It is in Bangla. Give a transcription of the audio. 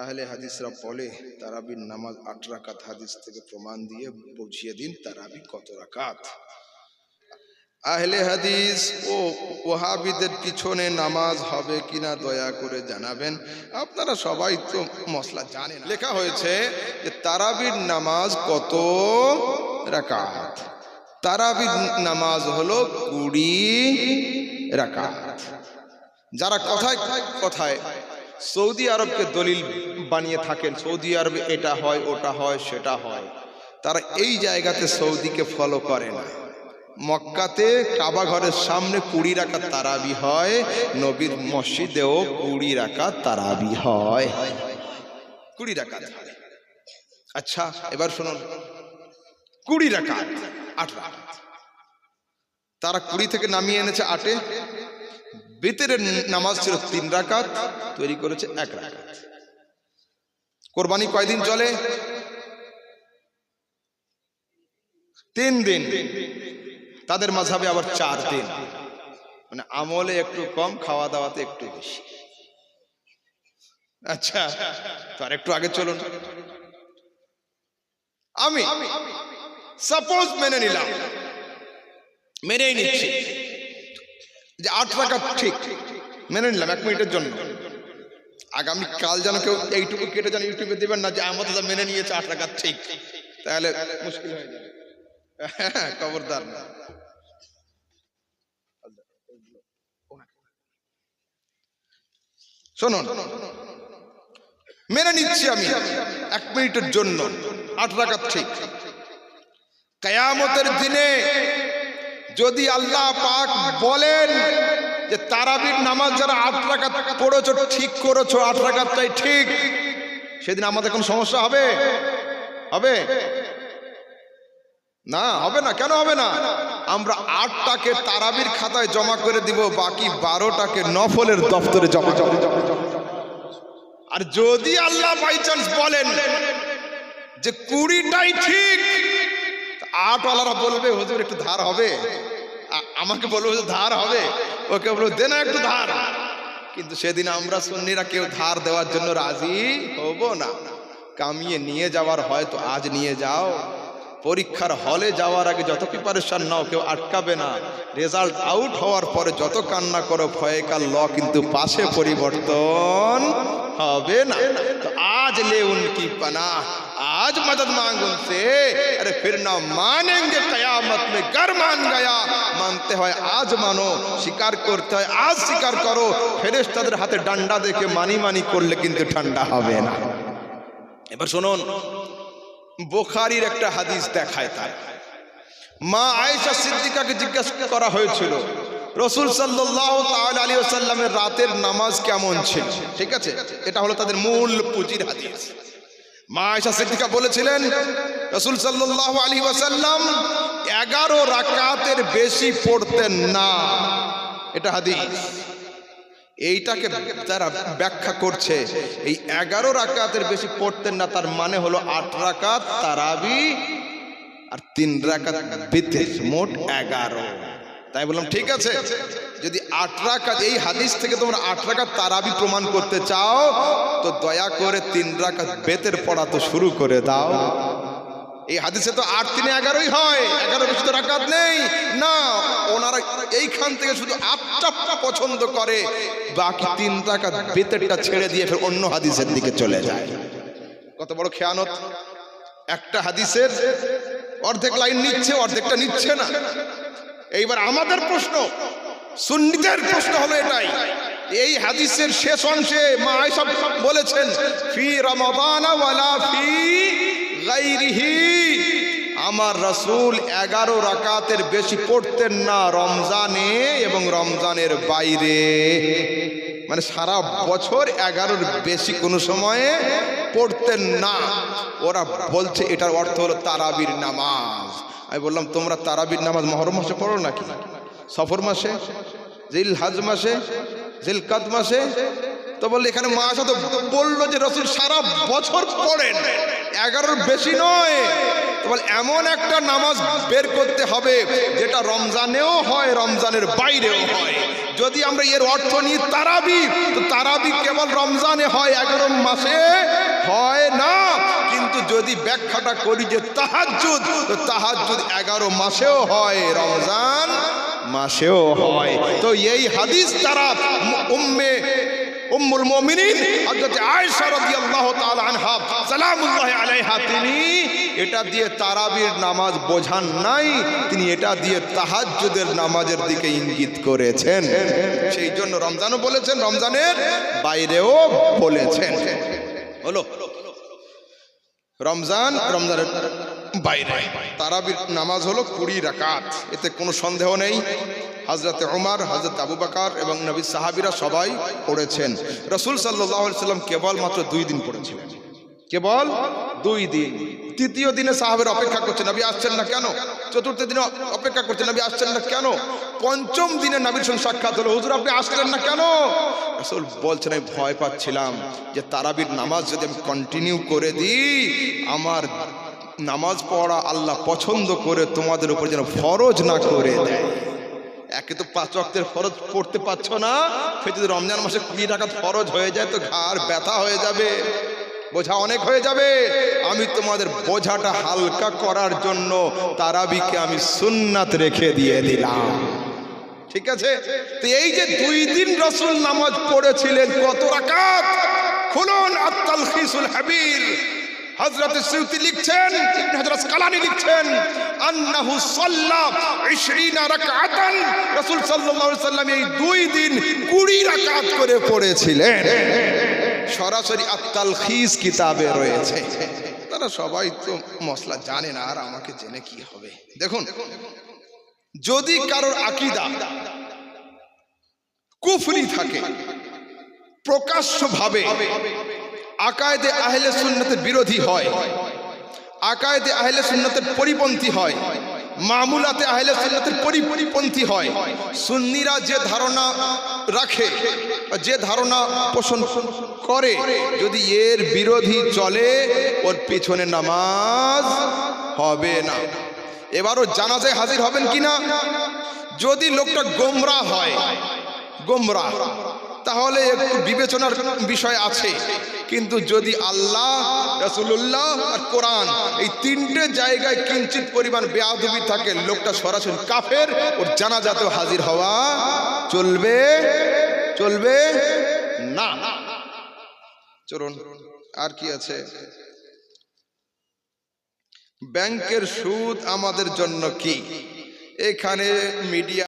আহলে হাদিসরা বলে, তারাবির নামাজ আট রাকাত হাদিস থেকে প্রমাণ দিয়ে বুঝিয়ে দিন তারাবি কত রাকাত। আহলে হাদিস ও ওহাবিদের পিছনে নামাজ হবে কিনা দয়া করে জানাবেন। আপনারা সবাই তো মশলা জানেন। লেখা হয়েছে যে তারাবির নামাজ কত রাকাত। তারাবির নামাজ হলো কুড়ি রাকাত। যারা কথায় কথায় সৌদি আরবকে দলিল বানিয়ে থাকেন, সৌদি আরবে এটা হয়, ওটা হয়, সেটা হয়। তারা এই জায়গাতে সৌদিকে ফলো করে না। মক্কাতে কাবা ঘরের সামনে কুড়ি রাখা তারাবি হয়, নবীর মসজিদেও কুড়ি রাখা তারাবি হয়। কুড়ি রাখা আচ্ছা এবার শুনুন। কুড়ি রাখা আট রাকাত। তারা কুড়ি থেকে নামিয়ে এনেছে আটে? বেতের নামাজ ছিল তিন রাকাত, তৈরি করেছে এক রাকাত। কোরবানি কয়দিন চলে? তিন দিন। তাদের মাঝাবে আবার চার দিন। মানে আমলে একটু কম খাওয়া দাওয়াতে একটু বেশি। আচ্ছা তো আর একটু আগে চলুন। আমি সাপোজ মেনে নিলাম। মেনেই নিচ্ছি। যে আট টাকা ঠিক মেনে নিলাম এক মিনিটের জন্য। আগামী কাল যেন কেউ এইটুকু কেটে যেন ইউটিউবে দেবেন না যে আমাদের যা মেনে নিয়েছে আট টাকা ঠিক তাহলে মুশকিল হয়ে যাবে। হ্যাঁ, খবরদার। না মেনে নিচ্ছি আমি এক মিনিটের জন্য আট টাকা ঠিক। কায়ামতের দিনে যদি আল্লাহ পাক বলেন যে তারাবির নামাজ যারা আট রাকাত পড়েছো, ঠিক করেছ, আট রাকাতটাই ঠিক, সেদিন আমাদের কোনো সমস্যা হবে? হবে? না হবে না, কেন হবে না? আমরা আটটাকে তারাবির খাতায় জমা করে দিব, বাকি বারোটাকে নফলের দপ্তরে জমা জমা আর যদি আল্লাহ বাই চান্স বলেন যে কুড়িটাই ঠিক আটওয়ালারা বলবে, হুজুর, একটু ধার হবে। আমাকে বলব, হুজুর, ধার হবে। ওকে বলব, দে না একটু ধার। কিন্তু সেদিন আমরা সুন্নিরা কেউ ধার দেওয়ার জন্য রাজি হব না। কামিয়ে নিয়ে যাওয়ার হয়তো আজ নিয়ে যাও। পরীক্ষার হলে যাওয়ার আগে যত প্রিপারেশন নাও কেউ আটকাবে না রেজাল্ট আউট হওয়ার পরে যত কান্না করো ভয়কার ল কিন্তু পাশে পরিবর্তন হবে না তো আজ ले उनकी पनाह आज मदद मांग उनसे अरे फिर ना मानेंगे कयामत में घर मान गया মানতে হয় আজ মানো স্বীকার করতে হয় আজ স্বীকার করো ফেরেশ তাদের হাতে ডান্ডা দেখে মানি মানি করলে কিন্তু ঠান্ডা হবে না এবার শুনুন বোখারির একটা হাদিস দেখায় তার। মা আয়েশা সিদ্দিকাকে জিজ্ঞাসা করা হয়েছিল, রসুল সাল্লাহ আলী রাতের নামাজ কেমন ছিল? ঠিক আছে? এটা হলো তাদের মূল পুঁজির হাদিস। মা আয়েশা সিদ্দিকা বলেছিলেন, রসুল সাল্লাহ আলী ওয়াসাল্লাম এগারো রাকাতের বেশি পড়তেন না। এটা হাদিস। এইটাকে তারা ব্যাখ্যা করছে, এই এগারো রাকাতের বেশি পড়তেন না, তার মানে হলো আট রাকাত তারাবি আর তিন রাকাত বিতের মোট এগারো। তাই বললাম, ঠিক আছে? যদি আট রাকাত, এই হাদিস থেকে তোমরা আট রাকাত তারাবি প্রমাণ করতে চাও, তো দয়া করে তিন রাকাত বেতের পড়া তো শুরু করে দাও। এই হাদিসে তো আট তিনে এগারোই হয়, এগারো বেশি তো রাকাত নেই। না, ওনারা এইখান থেকে শুধু আটটা পছন্দ করে, বাকি তিন রাকাত বেতেরটা ছেড়ে দিয়ে ফের অন্য হাদিসের দিকে চলে যায়। কত বড় খেয়ানত। একটা হাদিসের অর্ধেক লাইন নিচ্ছে, অর্ধেকটা নিচ্ছে না। এইবার আমাদের প্রশ্ন, সুন্নিদের প্রশ্ন হলো এটাই। এই হাদিসের শেষ অংশে মা আয়েশা বলেছেন, ফি রমাদান ওয়ালা ফি গাইরিহি, আমার রাসূল এগারো রাকাতের বেশি পড়তেন না রমজানে এবং রমজানের বাইরে। মানে সারা বছর এগারোর বেশি কোনো সময়ে পড়তেন না। ওরা বলছে, এটার অর্থ হলো তারাবির নামাজ। আমি বললাম, তোমরা তারাবির নামাজ মহরম মাসে পড়ো নাকি? সফর মাসে? জিল হাজ মাসে? জিল কাদ মাসে? তো বললে, এখানে মা আসা তো বলল যে রসুল সারা বছর পড়েন। এগারোর বেশি নয়। তো বল, এমন একটা নামাজ বের করতে হবে যেটা রমজানেও হয়, রমজানের বাইরেও হয়। যদি আমরা এর অর্থ নিই তারাবি, তো তারাবি কেবল রমজানে হয়, এগারো মাসে হয় না। কিন্তু যদি ব্যাখ্যাটা করি যে তাহাজ্জুদ, তো তাহাজ্জুদ এগারো মাসেও হয়, রমজান মাসেও হয়। তো এই হাদিস তারা উম্মে উম্মুল মুমিনিন, হযরত আয়েশা রাদিয়াল্লাহু তাআলা আনহা, সালামুল্লাহি আলাইহা, তিনি এটা দিয়ে তারাবির নামাজ বোঝান নাই, তিনি এটা দিয়ে তাহাজ্জুদের নামাজের দিকে ইঙ্গিত করেছেন। সেই জন্য রমজানও বলেছেন, রমজানের বাইরেও বলেছেন। হলো রমজান রমজানের বাইরে। তারাবির নামাজ হলো কুড়ি রাকাত। এতে কোনো সন্দেহ নেই। হাজরতে ওমর হাজরত আবু বাকার এবং নবী সাহাবিরা সবাই পড়েছেন। রসুল সাল্লাহ সাল্লাম কেবল মাত্র দুই দিন পড়েছিলেন। কেবল দুই দিন। তৃতীয় দিনে সাহাবের অপেক্ষা করছেন নবী আসছেন না কেন? চতুর্থ দিনে অপেক্ষা করছেন নবী আসছেন না কেন? পঞ্চম দিনে নবীর সঙ্গে সাক্ষাৎ হলো, হুজুর আপনি আসলেন না কেন? আসল বলছেন, আমি ভয় পাচ্ছিলাম যে তারাবির নামাজ যদি আমি কন্টিনিউ করে দিই, আমার নামাজ পড়া আল্লাহ পছন্দ করে তোমাদের উপর যেন ফরজ না করে দেয়। একে তো পাঁচ অক্টের ফরজ পড়তে পারছ না, ফের যদি রমজান মাসে কুড়ি টাকা ফরজ হয়ে যায়, তো ঘাড় ব্যথা হয়ে যাবে। বোঝা অনেক হয়ে যাবে। আমি তোমাদের বোঝাটা হালকা করার জন্য তারাবিকে আমি সুন্নাত রেখে দিয়ে দিলাম। ঠিক আছে? তো এই যে দুই দিন রসুল নামাজ পড়েছিলেন কত রাকাত? খুলুন আত্তাল খিসুল হাবির হযরত সিউতি লিখছেন হজরত কালানি লিখছেন, আন্নাহু সাল্লা 20 রাকাতান। রাসূল সাল্লাল্লাহু আলাইহি সাল্লাম এই দুই দিন 20 রাকাত করে পড়েছিলেন। সরাসরি আত্তাল খিস কিতাবে রয়েছে। তারা সবাই তো মশলা জানে না, আর আমাকে জেনে কি হবে। দেখুন, যদি কারোর আকিদা কুফরি থাকে, প্রকাশ্যভাবে আকায়দে আহলে সুন্নতের বিরোধী হয়, আকায়দে আহলে সুন্নতের পরিপন্থী হয় মামুলাতে আহলে সুন্নতের পরিপন্থী হয়। সুন্নিরা যে ধারণা রাখে যে ধারণা পোষণ করে, যদি এর বিরোধী চলে, ওর পিছনে নামাজ হবে না। এবারও জানাজায় হাজির হবেন কিনা? যদি লোকটা গোমরা হয়, গোমরা। তাহলে একটু বিবেচনার বিষয় আছে। কিন্তু যদি আল্লাহ রসুল্লাহ আর কোরআন এই তিনটে জায়গায় কিঞ্চিত পরিমাণ বেয়াদবি থাকে, লোকটা সরাসরি কাফের, ওর জানাজাতেও হাজির হওয়া চলবে চলবে না। চলুন, আর কি আছে? ব্যাংকের সুদ আমাদের জন্য কি? এখানে মিডিয়া